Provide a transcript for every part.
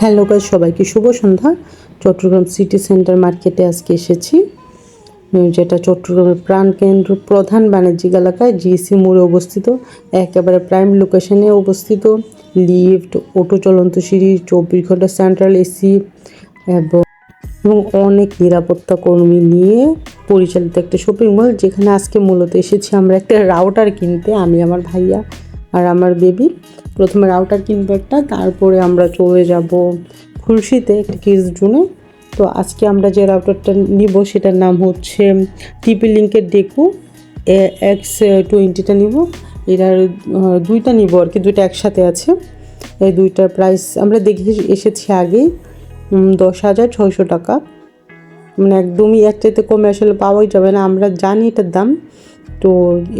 Hello guys সবাইকে শুভ সন্ধ্যা। চট্টগ্রাম সিটি সেন্টার মার্কেটে আজকে এসেছি। যেটা চট্টগ্রামের প্রাণকেন্দ্র প্রধান বাণিজ্যিক এলাকায় জিসি মোড়ে অবস্থিত। একেবারে প্রাইম লোকেশনে অবস্থিত। লিফট অটো চলন্ত সিঁড়ি, চব্বিশ ঘণ্টা সেন্ট্রাল এসি এবং এবং অনেক নিরাপত্তা কর্মী নিয়ে পরিচালিত একটা শপিং মল যেখানে আজকে মূলত এসেছি আমরা একটা রাউটার কিনতে, আমি, আমার ভাইয়া আর আমার বেবি প্রথমে রাউটার কিনবো একটা, তারপরে আমরা চলে যাব খুলশিতে একটা কিডস জোনে তো আজকে আমরা যে রাউটারটা নিব সেটার নাম হচ্ছে টিপি লিঙ্কের ডেকু এক্স টোয়েন্টিটা নিব। এটার দুইটা নিব আর কি, দুইটা একসাথে আছে। এই দুইটার প্রাইস আমরা দেখে এসেছি আগেই দশ হাজার ছয়শো টাকা। মানে একদমই চাইতে কমে আসলে পাওয়াই যাবে না, আমরা জানি এটার দাম। তো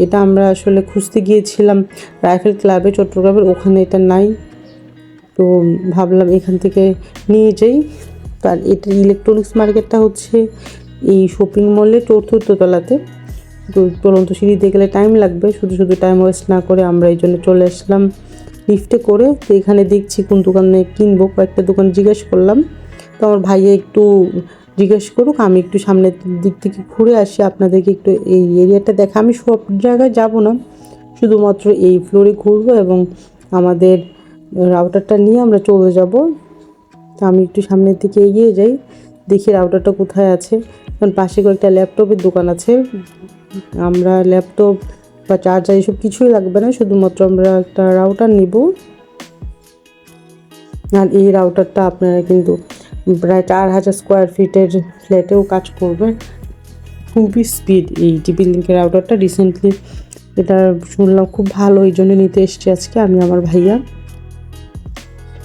এটা আমরা আসলে খুঁজতে গিয়েছিলাম রাইফেল ক্লাবে, চট্টগ্রামের, ওখানে এটা নাই। তো ভাবলাম এখান থেকে নিয়ে যাই। তার এটার ইলেকট্রনিক্স মার্কেটটা হচ্ছে এই শপিং মলে চতুর্থ তলাতে তো চলন্ত সিঁড়িতে গেলে টাইম লাগবে, শুধু শুধু টাইম ওয়েস্ট না করে আমরা এই জন্য চলে আসলাম লিফটে করে। তো এখানে দেখছি কোন দোকানে কিনবো, কয়েকটা দোকান জিজ্ঞেস করলাম। তো আমার ভাইয়া একটু জিজ্ঞেস করুক, আমি একটু সামনের দিক থেকে ঘুরে আসি, আপনাদেরকে একটু এই এরিয়াটা দেখা। আমি সব জায়গায় যাব না, শুধুমাত্র এই ফ্লোরে ঘুরবো এবং আমাদের রাউটারটা নিয়ে আমরা চলে যাব। তো আমি একটু সামনের দিকে এগিয়ে যাই, দেখি রাউটারটা কোথায় আছে। কারণ পাশে কয়েকটা ল্যাপটপের দোকান আছে। আমরা ল্যাপটপ বা চার্জার এসব কিছুই লাগবে না, শুধুমাত্র আমরা একটা রাউটার নিব। আর এই রাউটারটা আপনারা কিন্তু প্রায় চার হাজার স্কোয়ার ফিটের ফ্ল্যাটেও কাজ করবে। খুবই স্পিড এই টিপি লিঙ্কের রাউটারটা রিসেন্টলি এটা শুনলাম খুব ভালো, এই জন্য নিতে এসেছি আজকে আমি আমার ভাইয়া।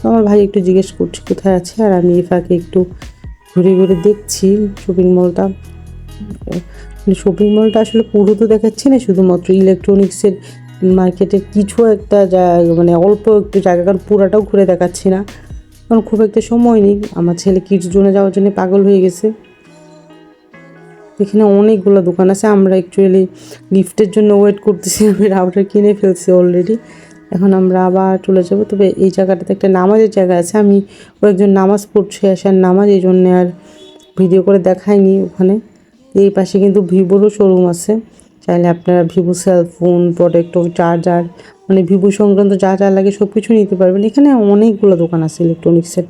আমার ভাই একটু জিজ্ঞেস করছি কোথায় আছে, আর আমি ফাঁকে একটু ঘুরে ঘুরে দেখছি শপিং মলটা শপিং মলটা আসলে পুরো তো দেখাচ্ছি না, শুধুমাত্র ইলেকট্রনিক্সের মার্কেটের কিছু একটা মানে অল্প একটু জায়গা, কারণ পুরাটাও ঘুরে দেখাচ্ছি না। কারণ খুব একটা সময় নেই। আমার ছেলে কিডস জোনে যাওয়ার জন্য পাগল হয়ে গেছে। এখানে অনেকগুলো দোকান আছে। আমরা অ্যাকচুয়ালি গিফটের জন্য ওয়েট করতেছি। আমি রাউটার কিনে ফেলছি অলরেডি এখন আমরা আবার চলে যাব। তবে এই জায়গাটাতে একটা নামাজের জায়গা আছে। আমি ও একজন নামাজ পড়ছে। আসার নামাজ এই জন্য আর ভিডিও করে দেখায়নি ওখানে। এই পাশে কিন্তু ভিভোরও শোরুম আছে। চাইলে আপনারা ভিভো সেলফোন প্রোডাক্ট চার্জার মানে ভিভো সংক্রান্ত যা যা লাগে সব কিছু নিতে পারবেন। এখানে অনেকগুলো দোকান আছে ইলেকট্রনিক্সের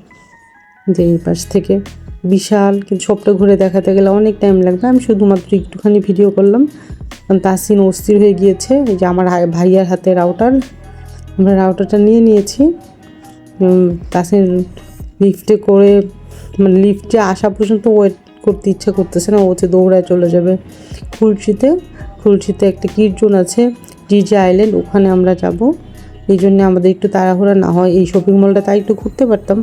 যে এই পাশ থেকে বিশাল, কিন্তু সবটা ঘুরে দেখাতে গেলে অনেক টাইম লাগবে। আমি শুধুমাত্র একটুখানি ভিডিও করলাম। কারণ তাসিন অস্থির হয়ে গিয়েছে। যে আমার ভাইয়ার হাতে রাউটার আমরা রাউটারটা নিয়ে নিয়েছি। তাসিন লিফটে করে মানে লিফটে আসা পর্যন্ত ওয়েট করতে ইচ্ছা করতেছে না, ও হচ্ছে দৌড়ায় চলে যাবে খুলশিতে। খুলশিতে একটা কীর্জন আছে, ডিজে আইল্যান্ড, ওখানে আমরা যাব। এই জন্য আমাদের একটু তাড়াহুড়া না হয়, এই শপিং মলটা তাই একটু ঘুরতে পারতাম।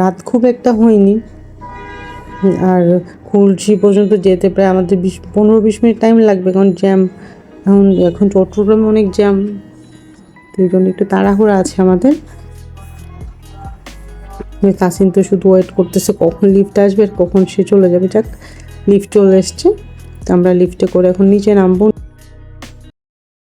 রাত খুব একটা হয়নি। আর খুলশি পর্যন্ত যেতে প্রায় আমাদের বিশ, পনেরো বিশ মিনিট টাইম লাগবে, কারণ জ্যাম এখন এখন চট্টগ্রামে অনেক জ্যাম জন্য একটু তাড়াহুড়া আছে আমাদের। তাসিন তো শুধু ওয়েট করতেছে কখন লিফ্ট আসবে কখন সে চলে যাবে। যাক লিফট চলে এসছে। তো আমরা লিফ্টে করে এখন নিচে নামবো।